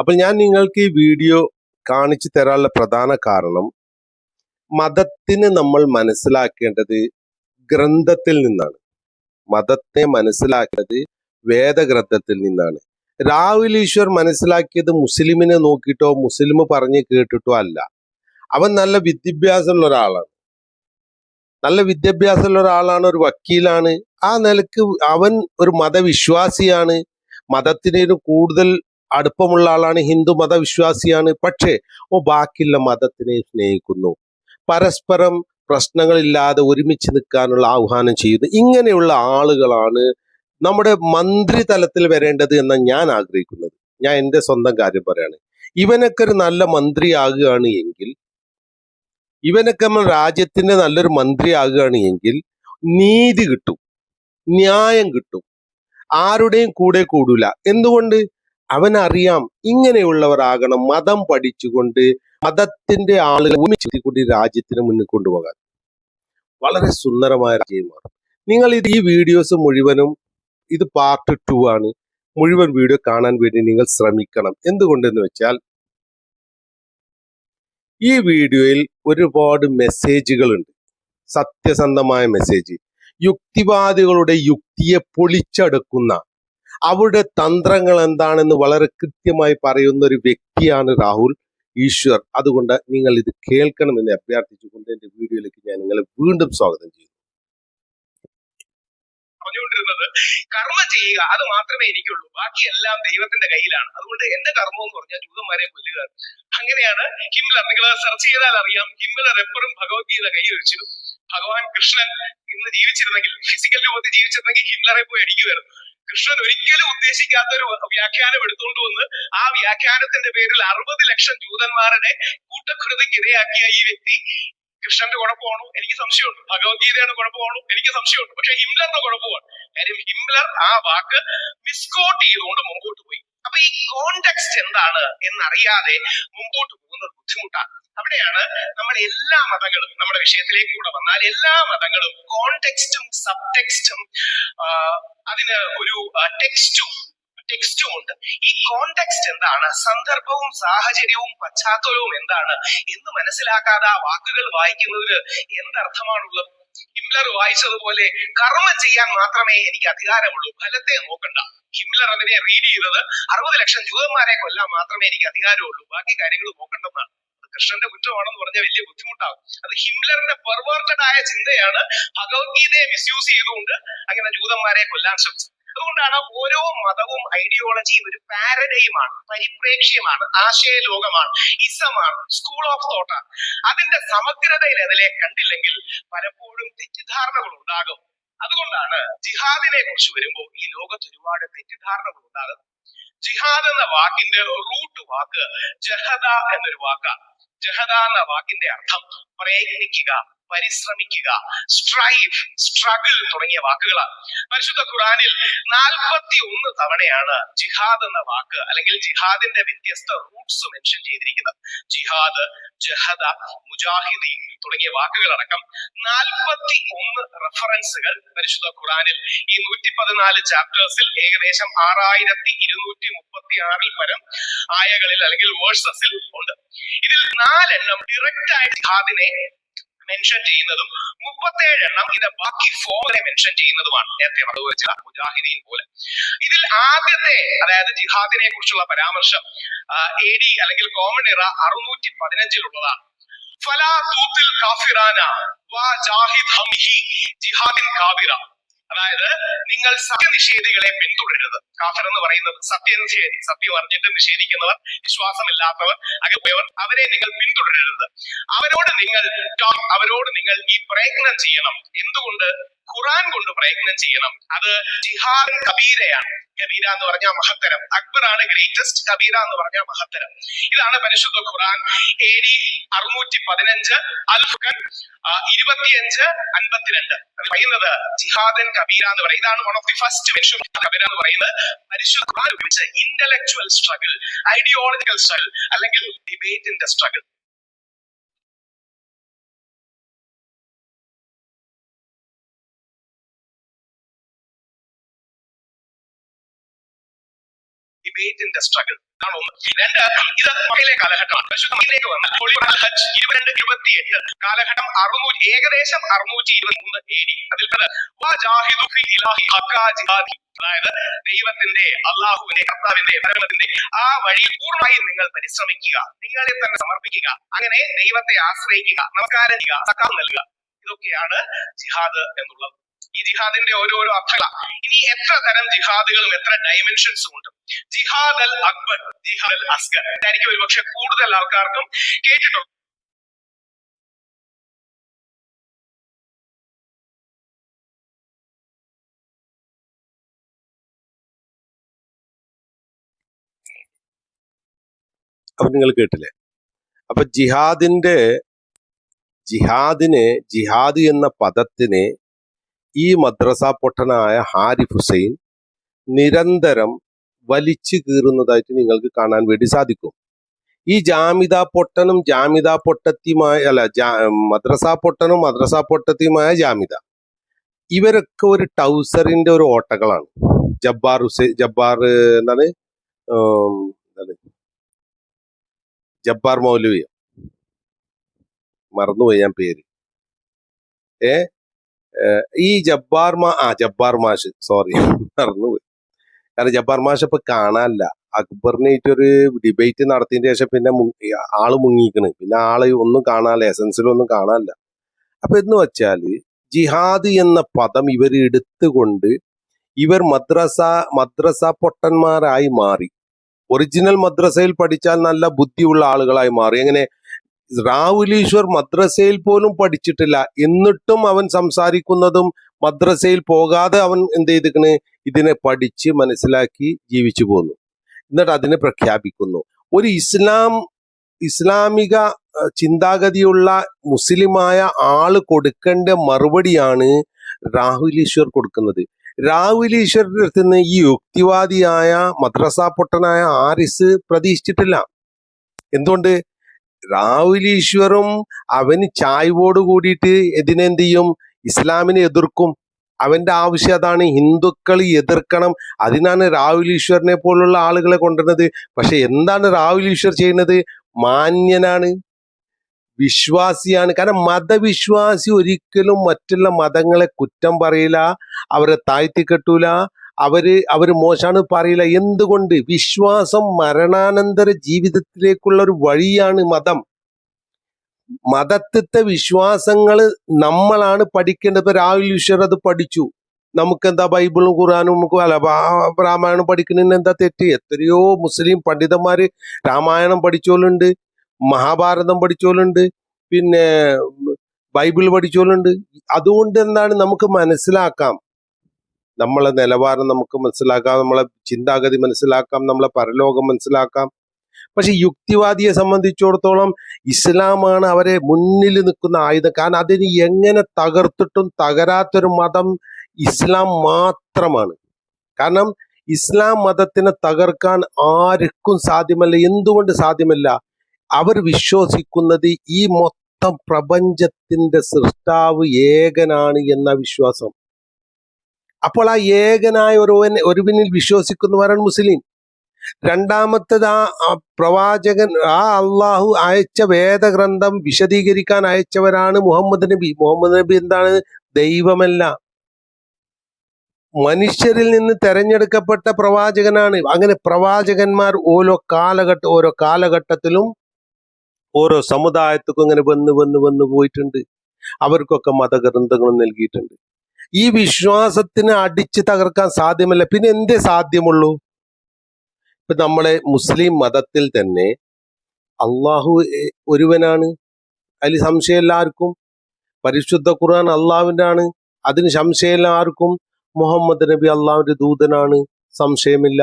അപ്പോൾ ഞാൻ നിങ്ങൾക്ക് ഈ വീഡിയോ കാണിച്ചു തരാനുള്ള പ്രധാന കാരണം മതത്തിന് നമ്മൾ മനസ്സിലാക്കേണ്ടത് ഗ്രന്ഥത്തിൽ നിന്നാണ്. മതത്തെ മനസ്സിലാക്കേണ്ടത് വേദഗ്രന്ഥത്തിൽ നിന്നാണ്. രാഹുൽ ഈശ്വർ മനസ്സിലാക്കിയത് മുസ്ലിമിനെ നോക്കിയിട്ടോ മുസ്ലിം പറഞ്ഞ് കേട്ടിട്ടോ അല്ല. അവൻ നല്ല വിദ്യാഭ്യാസമുള്ള ഒരാളാണ്. നല്ല വിദ്യാഭ്യാസമുള്ള ഒരാളാണ് ഒരു വക്കീലാണ്. ആ നിലയ്ക്ക് അവൻ ഒരു മതവിശ്വാസിയാണ്. മതത്തിന് കൂടുതൽ അടുപ്പമുള്ള ആളാണ് ഹിന്ദു മതവിശ്വാസിയാണ്. പക്ഷേ ഓ ബാക്കിയുള്ള മതത്തിനെ സ്നേഹിക്കുന്നു. പരസ്പരം പ്രശ്നങ്ങളില്ലാതെ ഒരുമിച്ച് നിൽക്കാനുള്ള ആഹ്വാനം ചെയ്യുന്നു. ഇങ്ങനെയുള്ള ആളുകളാണ് നമ്മുടെ മന്ത്രി തലത്തിൽ വരേണ്ടത് എന്ന് ഞാൻ ആഗ്രഹിക്കുന്നത്. ഞാൻ എന്റെ സ്വന്തം കാര്യം പറയാണ്. ഇവനൊക്കെ ഒരു നല്ല മന്ത്രിയാകുകയാണ് എങ്കിൽ ഇവനൊക്കെ നമ്മൾ രാജ്യത്തിന്റെ നല്ലൊരു മന്ത്രിയാകുകയാണ് എങ്കിൽ നീതി കിട്ടും ന്യായം കിട്ടും. ആരുടെയും കൂടെ കൂടൂല. എന്തുകൊണ്ട്? അവനറിയാം ഇങ്ങനെയുള്ളവരാകണം മതം പഠിച്ചുകൊണ്ട് മതത്തിന്റെ ആളുകൾ കൂടി രാജ്യത്തിന് മുന്നിൽ കൊണ്ടുപോകാൻ. വളരെ സുന്ദരമായ രാജ്യമാണ്. നിങ്ങൾ ഇത് ഈ വീഡിയോസ് മുഴുവനും ഇത് പാർട്ട് ടു ആണ്. മുഴുവൻ വീഡിയോ കാണാൻ വേണ്ടി നിങ്ങൾ ശ്രമിക്കണം. എന്തുകൊണ്ടെന്ന് വെച്ചാൽ ഈ വീഡിയോയിൽ ഒരുപാട് മെസ്സേജുകളുണ്ട്. സത്യസന്ധമായ മെസ്സേജ്. യുക്തിവാദികളുടെ യുക്തിയെ പൊളിച്ചെടുക്കുന്ന അവരുടെ തന്ത്രങ്ങൾ എന്താണെന്ന് വളരെ കൃത്യമായി പറയുന്ന ഒരു വ്യക്തിയാണ് രാഹുൽ ഈശ്വർ. അതുകൊണ്ട് നിങ്ങൾ ഇത് കേൾക്കണമെന്ന് അഭ്യർത്ഥിച്ചുകൊണ്ട് എന്റെ വീഡിയോയിലേക്ക് ഞാൻ നിങ്ങളെ വീണ്ടും സ്വാഗതം ചെയ്യുന്നു. പറഞ്ഞുകൊണ്ടിരുന്നത് കർമ്മം ചെയ്യുക അത് മാത്രമേ എനിക്കുള്ളൂ. ബാക്കിയെല്ലാം ദൈവത്തിന്റെ കയ്യിലാണ്. അതുകൊണ്ട് എന്റെ കർമ്മം എന്ന് പറഞ്ഞാൽ ജൂതന്മാരെ കൊല്ലുക. അങ്ങനെയാണ് ഹിംലർ നിങ്ങൾ സെർച്ച് ചെയ്താൽ അറിയാം. ഹിംലർ എപ്പോഴും ഭഗവത്ഗീത കയ്യിൽ വെച്ചു. ഭഗവാൻ കൃഷ്ണൻ ഇന്ന് ജീവിച്ചിരുന്നെങ്കിൽ ഫിസിക്കൽ രൂപത്തിൽ ജീവിച്ചിരുന്നെങ്കിൽ ഹിംലറെ പോയി അടിക്കുമായിരുന്നു. കൃഷ്ണൻ ഒരിക്കലും ഉദ്ദേശിക്കാത്ത ഒരു വ്യാഖ്യാനം എടുത്തുകൊണ്ട് വന്ന് ആ വ്യാഖ്യാനത്തിന്റെ പേരിൽ അറുപത് ലക്ഷം ജൂതന്മാരുടെ കൂട്ടക്കൃതിക്ക് ഇരയാക്കിയ ഈ വ്യക്തി കൃഷ്ണന്റെ കുഴപ്പമാണോ? എനിക്ക് സംശയമുണ്ട്. ഭഗവത്ഗീതയുടെ കുഴപ്പമാണോ? എനിക്ക് സംശയമുണ്ട്. പക്ഷെ ഹിംലറിന്റെ കുഴപ്പമാണ്. കാര്യം ഹിംലർ ആ വാക്ക് മിസ്കോട്ട് ചെയ്തുകൊണ്ട് മുമ്പോട്ട് പോയി. അപ്പൊ ഈ കോണ്ടെക്സ്റ്റ് എന്താണ് എന്നറിയാതെ മുമ്പോട്ട് പോകുന്നത് ബുദ്ധിമുട്ടാണ്. അവിടെയാണ് നമ്മൾ എല്ലാ മതങ്ങളും നമ്മുടെ വിഷയത്തിലേക്ക് കൂടെ വന്നാൽ എല്ലാ മതങ്ങളും കോണ്ടെക്സ്റ്റും സബ് ടെക്സ്റ്റും അതിന് ഒരു ടെക്സ്റ്റും ടെക്സ്റ്റും ഉണ്ട്. ഈ കോണ്ടെക്സ്റ്റ് എന്താണ്? സന്ദർഭവും സാഹചര്യവും പശ്ചാത്തലവും എന്താണ്? എന്ന് മനസ്സിലാക്കാതെ ആ വാക്കുകൾ വായിക്കുന്നതിന് എന്തർത്ഥമാണുള്ളത്? ഹിംലർ വായിച്ചതുപോലെ കർമ്മം ചെയ്യാൻ മാത്രമേ എനിക്ക് അധികാരമുള്ളൂ. ഫലത്തെ നോക്കണ്ട. ഹിംലർ അതിനെ റീഡ് ചെയ്തത് അറുപത് ലക്ഷം ജൂതന്മാരെ കൊല്ലാൻ മാത്രമേ എനിക്ക് അധികാരമുള്ളൂ. ബാക്കി കാര്യങ്ങൾ നോക്കണ്ടെന്നാണ്. കൃഷ്ണന്റെ കുറ്റമാണെന്ന് പറഞ്ഞാൽ വലിയ ബുദ്ധിമുട്ടാകും. അത് ഹിംലറിന്റെ പെർവേർട്ടഡ് ആയ ചിന്തയാണ് ഭഗവത്ഗീതയെ മിസ്യൂസ് ചെയ്തുകൊണ്ട് അങ്ങനെ ജൂതന്മാരെ കൊല്ലാൻ ശ്രമിച്ചത്. അതുകൊണ്ടാണ് ഓരോ മതവും ഐഡിയോളജിയും ഒരു പാരഡൈമാണ് പരിപ്രേക്ഷ്യമാണ് ആശയലോകമാണ് ഇസമാണ് സ്കൂൾ ഓഫ് തോട്ടാണ് അതിന്റെ സമഗ്രതയിൽ അതിലെ കണ്ടില്ലെങ്കിൽ പലപ്പോഴും തെറ്റിദ്ധാരണകൾ ഉണ്ടാകും. അതുകൊണ്ടാണ് ജിഹാദിനെ കുറിച്ച് വരുമ്പോൾ ഈ ലോകത്ത് ഒരുപാട് തെറ്റിദ്ധാരണകൾ ഉണ്ടാകും. ജിഹാദ് എന്ന വാക്കിന്റെ റൂട്ട് വാക്ക് ജഹദ എന്നൊരു വാക്കാണ് ജഹദ എന്ന വാക്കിന്റെ അർത്ഥം പ്രയത്നിക്കുക. പരിശ്രമിക്കുക. സ്ട്രൈവ് സ്ട്രഗിൾ തുടങ്ങിയ വാക്കുകളാണ്. പരിശുദ്ധ ഖുറാനിൽ നാൽപ്പത്തി ഒന്ന് തവണയാണ് ജിഹാദ് എന്ന വാക്ക് അല്ലെങ്കിൽ ജിഹാദിന്റെ വ്യത്യസ്ത റൂട്ട്സ് മെൻഷൻ ചെയ്തിരിക്കുന്നത്. ജിഹാദ് ജഹദ മുജാഹിദി തുടങ്ങിയ വാക്കുകളടക്കം നാൽപ്പത്തി ഒന്ന് റെഫറൻസുകൾ പരിശുദ്ധ ഖുറാനിൽ ഈ നൂറ്റി പതിനാല് ചാപ്റ്റേഴ്സിൽ ഏകദേശം ആറായിരത്തി ഇരുന്നൂറ്റി മുപ്പത്തി ആറിൽ പരം ആയകളിൽ അല്ലെങ്കിൽ വേഴ്സസിൽ ഉണ്ട്. ഇതിൽ നാലെണ്ണം ഡയറക്റ്റ് ആയിട്ട് ജിഹാദിനെ മെൻഷൻ ചെയ്യുന്നതും മുപ്പത്തേഴ് എണ്ണം ഇത് ബാക്കി ഫോമിനെ മെൻഷൻ ചെയ്യുന്നതുമാണ് നേരത്തെ വെച്ച മുജാഹിദീൻ പോലെ. ഇതിൽ ആദ്യത്തെ അതായത് ജിഹാദിനെ കുറിച്ചുള്ള പരാമർശം എ ഡി അല്ലെങ്കിൽ കോമൺ ഇറ അറുന്നൂറ്റി പതിനഞ്ചിലുള്ളതാണ്. ഫലാ തൂത്തിൽ കാഫിറാന വാ ജാഹിദ് ഹംഹി ജിഹാദിൻ കാബിറ. അതായത് നിങ്ങൾ സത്യനിഷേധികളെ പിന്തുടരരുത് കാഫർ എന്ന് പറയുന്നത് സത്യനിഷേധി സത്യം അറിഞ്ഞിട്ട് നിഷേധിക്കുന്നവർ വിശ്വാസമില്ലാത്തവർ അകപ്പയവർ അവരെ നിങ്ങൾ പിന്തുടരരുത്. അവരോട് നിങ്ങൾ അവരോട് നിങ്ങൾ ഈ പ്രയത്നം ചെയ്യണം. എന്തുകൊണ്ട്? ഖുറാൻ കൊണ്ട് പ്രയത്നം ചെയ്യണം. അത് ജിഹാർ കബീരയാണ്. കബീര എന്ന് പറഞ്ഞാൽ മഹത്തരം. അക്ബർ ആണ് ഗ്രേറ്റസ്റ്റ് കബീര എന്ന് പറഞ്ഞാൽ മഹത്തരം. ഇതാണ് പരിശുദ്ധ ഖുറാൻ എ ഡി അറുന്നൂറ്റി പതിനഞ്ച് അൽഫുഖൻ ഇരുപത്തിയഞ്ച് അൻപത്തിരണ്ട്. പറയുന്നത് ജിഹാദൻ കബീര എന്ന് പറയുന്നത് ഇതാണ് one of the first mention Kabira എന്ന് പറയുന്നത്. പരിശുദ്ധ ഖുറാൻ ഉപയോഗിച്ച് ഇന്റലക്ച്വൽ സ്ട്രഗിൾ ഐഡിയോളജിക്കൽ സ്ട്രഗിൾ അല്ലെങ്കിൽ ഡിബേറ്റിന്റെ സ്ട്രഗിൾ ഡിബേറ്റിന്റെ സ്ട്രഗിൾ ആണ് ഒന്ന്. രണ്ട് ഇത് മക്കയിലെ കാലഘട്ടമാണ്. ഹോളിവുഡ് ഹജ്ജ് ഇരുപത്തിരണ്ട് ഇരുപത്തിയെട്ട് കാലഘട്ടം അറുന്നൂറ്റി ഏകദേശം അറുന്നൂറ്റി ഇരുപത്തി മൂന്ന് എ ഡി അതിൽ. അതായത് ദൈവത്തിന്റെ അള്ളാഹുവിന്റെ കർത്താവിന്റെ ഭരണത്തിന്റെ ആ വഴി പൂർണമായി നിങ്ങൾ പരിശ്രമിക്കുക. നിങ്ങളെ തന്നെ സമർപ്പിക്കുക. അങ്ങനെ ദൈവത്തെ ആശ്രയിക്കുക നമസ്കാരം ചെയ്യുക സക്കാം നൽകുക. ഇതൊക്കെയാണ് ജിഹാദ് എന്നുള്ളത്. ഈ ജിഹാദിന്റെ ഓരോരോ അർത്ഥങ്ങള. ഇനി എത്ര തരം ജിഹാദുകളും എത്ര ഡയമെൻഷൻസും ഉണ്ട്. ജിഹാദ് അൽ അക്ബർ ജിഹാദ് അൽ അസ്ഗർ. ഇതായിരിക്കും ഒരുപക്ഷെ കൂടുതൽ ആൾക്കാർക്കും കേട്ടിട്ടുണ്ട് അപ്പൊ നിങ്ങൾ കേട്ടില്ലേ? അപ്പൊ ജിഹാദിന്റെ ജിഹാദിനെ ജിഹാദ് എന്ന പദത്തിനെ ഈ മദ്രസ പൊട്ടനായ ഹാരിഫ് ഹുസൈൻ നിരന്തരം വലിച്ചു കീറുന്നതായിട്ട് നിങ്ങൾക്ക് കാണാൻ വേണ്ടി സാധിക്കും. ഈ ജാമിത പൊട്ടനും ജാമിത പൊട്ടത്തിയുമായ അല്ല മദ്രസ പൊട്ടനും മദ്രസ പൊട്ടത്തിയുമായ ജാമിത ഇവരൊക്കെ ഒരു ടൗസറിന്റെ ഒരു ഓട്ടകളാണ്. ജബ്ബാർ ഹുസൈൻ ജബ്ബാർ എന്താണ്? എന്താണ്? ജബ്ബാർ മൗലവിയ? മറന്നുപോയി ഞാൻ പേര്. ഏ? ഈ ജബ്ബാർ മാ ആ ജബ്ബാർ മാഷ് സോറി മറന്നുപോയി. കാരണം ജബ്ബാർ മാഷ് ഇപ്പൊ കാണാനില്ല. അക്ബറിനായിട്ടൊരു ഡിബേറ്റ് നടത്തിയതിന് ശേഷം പിന്നെ ആൾ മുങ്ങിക്കണ്. പിന്നെ ആൾ ഒന്നും കാണാനില്ല എസൻസിലൊന്നും കാണാനില്ല. അപ്പൊ എന്ന് വെച്ചാൽ ജിഹാദ് എന്ന പദം ഇവർ എടുത്തുകൊണ്ട് ഇവർ മദ്രസ മദ്രസ പൊട്ടന്മാരായി മാറി. ഒറിജിനൽ മദ്രസയിൽ പഠിച്ചാൽ നല്ല ബുദ്ധിയുള്ള ആളുകളായി മാറി. എങ്ങനെ? റാവുലീശ്വർ മദ്രസയിൽ പോലും പഠിച്ചിട്ടില്ല. എന്നിട്ടും അവൻ സംസാരിക്കുന്നതും മദ്രസയിൽ പോകാതെ അവൻ എന്ത് ചെയ്തിക്കണ് ഇതിനെ പഠിച്ച് മനസ്സിലാക്കി ജീവിച്ചു പോന്നു. എന്നിട്ട് അതിനെ പ്രഖ്യാപിക്കുന്നു. ഒരു ഇസ്ലാം ഇസ്ലാമിക ചിന്താഗതിയുള്ള മുസ്ലിമായ ആൾ കൊടുക്കേണ്ട മറുപടിയാണ് രാഹുലീശ്വർ കൊടുക്കുന്നത്. രാഹുലീശ്വരുടെ അടുത്ത് നിന്ന് ഈ യുക്തിവാദിയായ മദ്രസ പൊട്ടനായ ആരിസ് പ്രതീക്ഷിച്ചിട്ടില്ല. എന്തുകൊണ്ട്? രാഹുൽ ഈശ്വറും അവന് ചായ്വോട് കൂടിയിട്ട് ഇതിനെന്ത് ചെയ്യും ഇസ്ലാമിനെ എതിർക്കും. അവന്റെ ആവശ്യം അതാണ് ഹിന്ദുക്കൾ എതിർക്കണം. അതിനാണ് രാഹുൽ ഈശ്വറിനെ പോലുള്ള ആളുകളെ കൊണ്ടുവരുന്നത്. പക്ഷെ എന്താണ് രാഹുൽ ഈശ്വർ ചെയ്യുന്നത്? മാന്യനാണ്. വിശ്വാസിയാണ്. കാരണം മതവിശ്വാസി ഒരിക്കലും മറ്റുള്ള മതങ്ങളെ കുറ്റം പറയില്ല. അവരെ താഴ്ത്തി കെട്ടൂല. അവർ അവർ മോശമാണ് പറയില്ല. എന്തുകൊണ്ട്? വിശ്വാസം മരണാനന്തര ജീവിതത്തിലേക്കുള്ള ഒരു വഴിയാണ് മതം. മതത്തിത്തെ വിശ്വാസങ്ങൾ നമ്മളാണ് പഠിക്കേണ്ടത്. ഇപ്പൊ രാഹുൽ ഈശ്വർ അത് പഠിച്ചു. നമുക്ക് എന്താ ബൈബിളും ഖുറാനും നമുക്ക് അല്ല രാമായണം പഠിക്കുന്നതിന് എന്താ തെറ്റ്? എത്രയോ മുസ്ലിം പണ്ഡിതന്മാര് രാമായണം പഠിച്ചോലുണ്ട് മഹാഭാരതം പഠിച്ചോലുണ്ട് പിന്നെ ബൈബിൾ പഠിച്ചോലുണ്ട്. അതുകൊണ്ട് എന്താണ് നമുക്ക് മനസ്സിലാക്കാം. നമ്മളെ നിലവാരം നമുക്ക് മനസ്സിലാക്കാം നമ്മളെ ചിന്താഗതി മനസ്സിലാക്കാം നമ്മളെ പരലോകം മനസ്സിലാക്കാം. പക്ഷെ യുക്തിവാദിയെ സംബന്ധിച്ചിടത്തോളം ഇസ്ലാമാണ് അവരെ മുന്നിൽ നിൽക്കുന്ന ആയുധം. കാരണം അതിന് എങ്ങനെ തകർത്തിട്ടും തകരാത്തൊരു മതം ഇസ്ലാം മാത്രമാണ്. കാരണം ഇസ്ലാം മതത്തിനെ തകർക്കാൻ ആർക്കും സാധ്യമല്ല. എന്തുകൊണ്ട് സാധ്യമല്ല? അവർ വിശ്വസിക്കുന്നത് ഈ മൊത്തം പ്രപഞ്ചത്തിന്റെ സൃഷ്ടാവ് ഏകനാണ് എന്ന വിശ്വാസം. അപ്പോൾ ആ ഏകനായ ഒരുവൻ ഒരുവിനിൽ വിശ്വസിക്കുന്നവരാണ് മുസ്ലിം. രണ്ടാമത്തത് ആ പ്രവാചകൻ ആ അള്ളാഹു അയച്ച വേദഗ്രന്ഥം വിശദീകരിക്കാൻ അയച്ചവരാണ് മുഹമ്മദ് നബി. മുഹമ്മദ് നബി എന്താണ്? ദൈവമല്ല. മനുഷ്യരിൽ നിന്ന് തെരഞ്ഞെടുക്കപ്പെട്ട പ്രവാചകനാണ്. അങ്ങനെ പ്രവാചകന്മാർ ഓരോ കാലഘട്ട ഓരോ കാലഘട്ടത്തിലും ഓരോ സമുദായത്തിനും ഇങ്ങനെ വന്ന് വന്ന് വന്ന് പോയിട്ടുണ്ട്. അവർക്കൊക്കെ മതഗ്രന്ഥങ്ങളും നൽകിയിട്ടുണ്ട്. ഈ വിശ്വാസത്തിന് അടിച്ച് തകർക്കാൻ സാധ്യമല്ല. പിന്നെ എന്തേ സാധ്യമുള്ളൂ? ഇപ്പൊ നമ്മളെ മുസ്ലിം മതത്തിൽ തന്നെ അള്ളാഹു ഒരുവനാണ്. അതിൽ സംശയമില്ല ആർക്കും പരിശുദ്ധ ഖുർആൻ അള്ളാഹുവിന്റെ ആണ് അതിന് സംശയമില്ല ആർക്കും മുഹമ്മദ് നബി അള്ളാഹുവിന്റെ ദൂതനാണ്. സംശയമില്ല.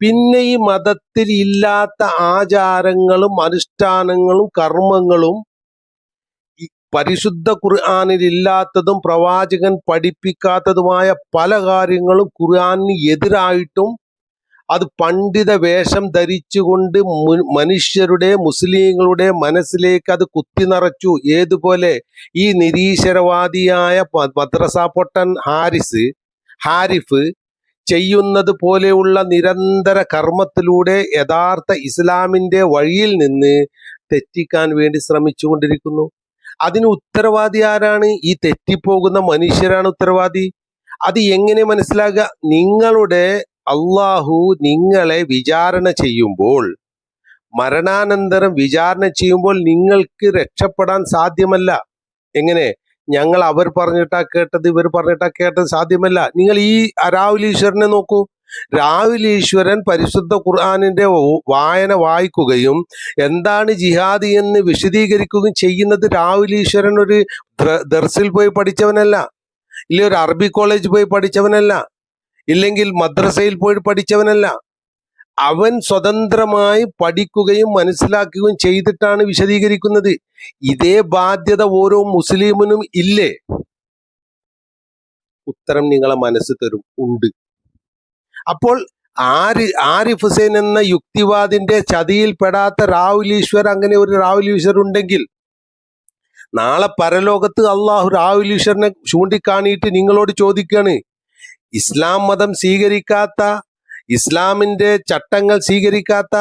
പിന്നെ ഈ മതത്തിൽ ഇല്ലാത്ത ആചാരങ്ങളും അനുഷ്ഠാനങ്ങളും കർമ്മങ്ങളും പരിശുദ്ധ ഖുർആാനിൽ ഇല്ലാത്തതും പ്രവാചകൻ പഠിപ്പിക്കാത്തതുമായ പല കാര്യങ്ങളും ഖുർആാനിന് എതിരായിട്ടും അത് പണ്ഡിത വേഷം ധരിച്ചുകൊണ്ട് മനുഷ്യരുടെ മുസ്ലിങ്ങളുടെ മനസ്സിലേക്ക് അത് കുത്തി നിറച്ചു ഏതുപോലെ? ഈ നിരീശ്വരവാദിയായ മദ്രസ പൊട്ടൻ ഹാരിസ് ഹാരിഫ് ചെയ്യുന്നത് പോലെയുള്ള നിരന്തര കർമ്മത്തിലൂടെ യഥാർത്ഥ ഇസ്ലാമിന്റെ വഴിയിൽ നിന്ന് തെറ്റിക്കാൻ വേണ്ടി ശ്രമിച്ചുകൊണ്ടിരിക്കുന്നു. അതിന് ഉത്തരവാദി ആരാണ്? ഈ തെറ്റിപ്പോകുന്ന മനുഷ്യരാണ് ഉത്തരവാദി. അത് എങ്ങനെ മനസ്സിലാകുക നിങ്ങളുടെ അള്ളാഹു നിങ്ങളെ വിചാരണ ചെയ്യുമ്പോൾ മരണാനന്തരം വിചാരണ ചെയ്യുമ്പോൾ നിങ്ങൾക്ക് രക്ഷപ്പെടാൻ സാധ്യമല്ല. എങ്ങനെ? ഞങ്ങൾ അവർ പറഞ്ഞിട്ടാ കേട്ടത് ഇവർ പറഞ്ഞിട്ടാ കേട്ടത് സാധ്യമല്ല. നിങ്ങൾ ഈ അരാവലീശ്വരനെ നോക്കൂ. രാഹുൽ ഈശ്വരൻ പരിശുദ്ധ ഖുർആാനിന്റെ വായന വായിക്കുകയും എന്താണ് ജിഹാദി എന്ന് വിശദീകരിക്കുകയും ചെയ്യുന്നത് രാഹുൽ ഈശ്വരൻ ഒരു ദർസിൽ പോയി പഠിച്ചവനല്ല ഇല്ല ഒരു അറബി കോളേജ് പോയി പഠിച്ചവനല്ല ഇല്ലെങ്കിൽ മദ്രസയിൽ പോയി പഠിച്ചവനല്ല. അവൻ സ്വതന്ത്രമായി പഠിക്കുകയും മനസ്സിലാക്കുകയും ചെയ്തിട്ടാണ് വിശദീകരിക്കുന്നത്. ഇതേ ബാധ്യത ഓരോ മുസ്ലിമിനും ഇല്ലേ? ഉത്തരം നിങ്ങളെ മനസ്സ് തരും. ഉണ്ട്. അപ്പോൾ ആരി ആരിഫ് ഹുസൈൻ എന്ന യുക്തിവാദിന്റെ ചതിയിൽപ്പെടാത്ത രാഹുൽ ഈശ്വർ അങ്ങനെ ഒരു രാഹുൽ ഈശ്വർ ഉണ്ടെങ്കിൽ നാളെ പരലോകത്ത് അള്ളാഹു രാഹുൽ ഈശ്വറിനെ ചൂണ്ടിക്കാണിയിട്ട് നിങ്ങളോട് ചോദിക്കുകയാണ് ഇസ്ലാം മതം സ്വീകരിക്കാത്ത ഇസ്ലാമിന്റെ ചട്ടങ്ങൾ സ്വീകരിക്കാത്ത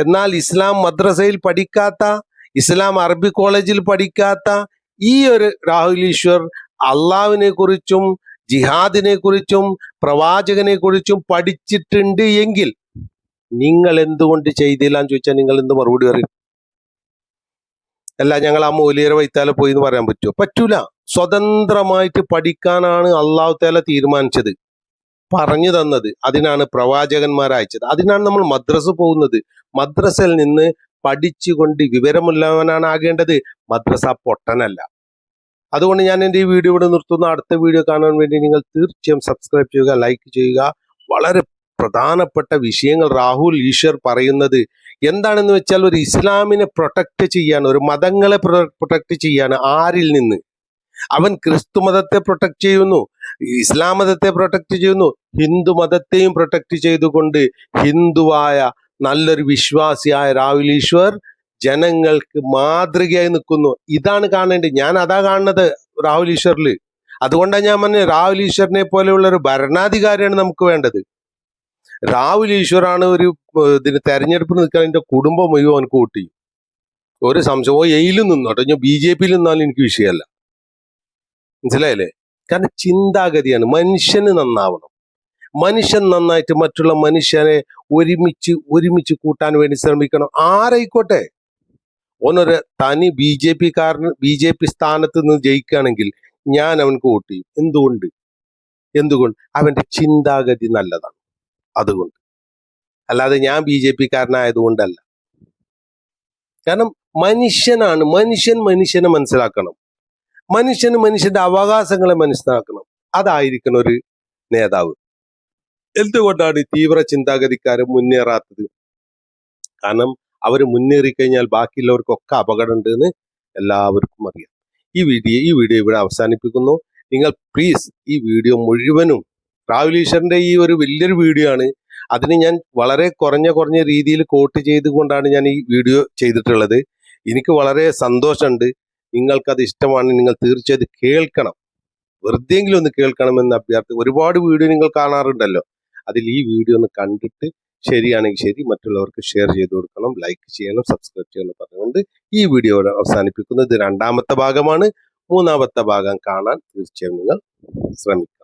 എന്നാൽ ഇസ്ലാം മദ്രസയിൽ പഠിക്കാത്ത ഇസ്ലാം അറബി കോളേജിൽ പഠിക്കാത്ത ഈ ഒരു രാഹുൽ ഈശ്വർ അള്ളാവിനെ കുറിച്ചും ജിഹാദിനെ കുറിച്ചും പ്രവാചകനെ കുറിച്ചും പഠിച്ചിട്ടുണ്ട് എങ്കിൽ നിങ്ങൾ എന്തുകൊണ്ട് ചെയ്തില്ല എന്ന് ചോദിച്ചാൽ നിങ്ങൾ എന്ത് മറുപടി പറയും? അല്ല ഞങ്ങൾ ആ മൂലിയരെ വൈത്താലെ പോയി എന്ന് പറയാൻ പറ്റുമോ? പറ്റൂല. സ്വതന്ത്രമായിട്ട് പഠിക്കാനാണ് അള്ളാഹു തേല തീരുമാനിച്ചത്. പറഞ്ഞു തന്നത്. അതിനാണ് പ്രവാചകന്മാർ അയച്ചത്. അതിനാണ് നമ്മൾ മദ്രസ പോകുന്നത്. മദ്രസയിൽ നിന്ന് പഠിച്ചുകൊണ്ട് വിവരമുള്ളവനാണ് ആകേണ്ടത്. മദ്രസ പൊട്ടനല്ല. അതുകൊണ്ട് ഞാൻ എന്റെ ഈ വീഡിയോ ഇവിടെ നിർത്തുന്നു. അടുത്ത വീഡിയോ കാണാൻ വേണ്ടി നിങ്ങൾ തീർച്ചയായും സബ്സ്ക്രൈബ് ചെയ്യുക ലൈക്ക് ചെയ്യുക. വളരെ പ്രധാനപ്പെട്ട വിഷയങ്ങൾ രാഹുൽ ഈശ്വർ പറയുന്നത് എന്താണെന്ന് വെച്ചാൽ ഒരു ഇസ്ലാമിനെ പ്രൊട്ടക്റ്റ് ചെയ്യാൻ ഒരു മതങ്ങളെ പ്രൊട്ടക്റ്റ് ചെയ്യാൻ ആരിൽ നിന്ന്? അവൻ ക്രിസ്തു മതത്തെ പ്രൊട്ടക്ട് ചെയ്യുന്നു ഇസ്ലാം മതത്തെ പ്രൊട്ടക്ട് ചെയ്യുന്നു ഹിന്ദു മതത്തെയും പ്രൊട്ടക്ട് ചെയ്തുകൊണ്ട് ഹിന്ദുവായ നല്ലൊരു വിശ്വാസിയായ രാഹുൽ ഈശ്വർ ജനങ്ങൾക്ക് മാതൃകയായി നിൽക്കുന്നു. ഇതാണ് കാണേണ്ടത്. ഞാൻ അതാ കാണുന്നത് രാഹുൽ ഈശ്വറിൽ അതുകൊണ്ടാണ് ഞാൻ പറഞ്ഞത് രാഹുൽ ഈശ്വറിനെ പോലെയുള്ള ഒരു ഭരണാധികാരിയാണ് നമുക്ക് വേണ്ടത്. രാഹുൽ ഈശ്വറാണ് ഒരു ഇതിന് തെരഞ്ഞെടുപ്പിന് നിൽക്കാൻ എന്റെ കുടുംബം മുഴുവൻ എനിക്ക് കൂട്ടി. ഒരു സംശയം. ഓ എയിലും നിന്നോട്ടെ ഞാൻ ബി ജെ പിയിൽ നിന്നാലും എനിക്ക് വിഷയമല്ല. മനസ്സിലായല്ലേ? കാരണം ചിന്താഗതിയാണ്. മനുഷ്യന് നന്നാവണം. മനുഷ്യൻ നന്നായിട്ട് മറ്റുള്ള മനുഷ്യനെ ഒരുമിച്ച് ഒരുമിച്ച് കൂട്ടാൻ വേണ്ടി ശ്രമിക്കണം. ആരായിക്കോട്ടെ? ഓനൊരു തനി ബി ജെ പി കാരന് ബി ജെ പി സ്ഥാനത്ത് നിന്ന് ജയിക്കുകയാണെങ്കിൽ ഞാൻ അവനക്ക് വോട്ട് ചെയ്യും. എന്തുകൊണ്ട്? എന്തുകൊണ്ട്? അവന്റെ ചിന്താഗതി നല്ലതാണ്. അതുകൊണ്ട്. അല്ലാതെ ഞാൻ ബി ജെ പി കാരനായതുകൊണ്ടല്ല. കാരണം മനുഷ്യനാണ് മനുഷ്യൻ മനുഷ്യനെ മനസ്സിലാക്കണം. മനുഷ്യന് മനുഷ്യന്റെ അവകാശങ്ങളെ മനസ്സിലാക്കണം. അതായിരിക്കണം ഒരു നേതാവ്. എന്തുകൊണ്ടാണ് ഈ തീവ്ര ചിന്താഗതിക്കാരൻ മുന്നേറാത്തത്? കാരണം അവർ മുന്നേറി കഴിഞ്ഞാൽ ബാക്കിയുള്ളവർക്കൊക്കെ അപകടമുണ്ടെന്ന് എല്ലാവർക്കും അറിയാം. ഈ വീഡിയോ ഈ വീഡിയോ ഇവിടെ അവസാനിപ്പിക്കുന്നു. നിങ്ങൾ പ്ലീസ് ഈ വീഡിയോ മുഴുവനും ട്രാവൽ ഈശ്വറിന്റെ ഈ ഒരു വലിയൊരു വീഡിയോ ആണ്. അതിന് ഞാൻ വളരെ കുറഞ്ഞ കുറഞ്ഞ രീതിയിൽ കോട്ട് ചെയ്തുകൊണ്ടാണ് ഞാൻ ഈ വീഡിയോ ചെയ്തിട്ടുള്ളത്. എനിക്ക് വളരെ സന്തോഷമുണ്ട്. നിങ്ങൾക്കത് ഇഷ്ടമാണ് നിങ്ങൾ തീർച്ചയായിട്ടും കേൾക്കണം. വെറുതെയെങ്കിലും ഒന്ന് കേൾക്കണമെന്ന് അഭ്യർത്ഥി ഒരുപാട് വീഡിയോ നിങ്ങൾ കാണാറുണ്ടല്ലോ. അതിൽ ഈ വീഡിയോ ഒന്ന് കണ്ടിട്ട് ശരിയാണെങ്കിൽ ശരി മറ്റുള്ളവർക്ക് ഷെയർ ചെയ്ത് കൊടുക്കണം ലൈക്ക് ചെയ്യണം സബ്സ്ക്രൈബ് ചെയ്യണം പറഞ്ഞുകൊണ്ട് ഈ വീഡിയോ അവസാനിപ്പിക്കുന്നത്. രണ്ടാമത്തെ ഭാഗമാണ്. മൂന്നാമത്തെ ഭാഗം കാണാൻ തീർച്ചയായും നിങ്ങൾ ശ്രമിക്കുക.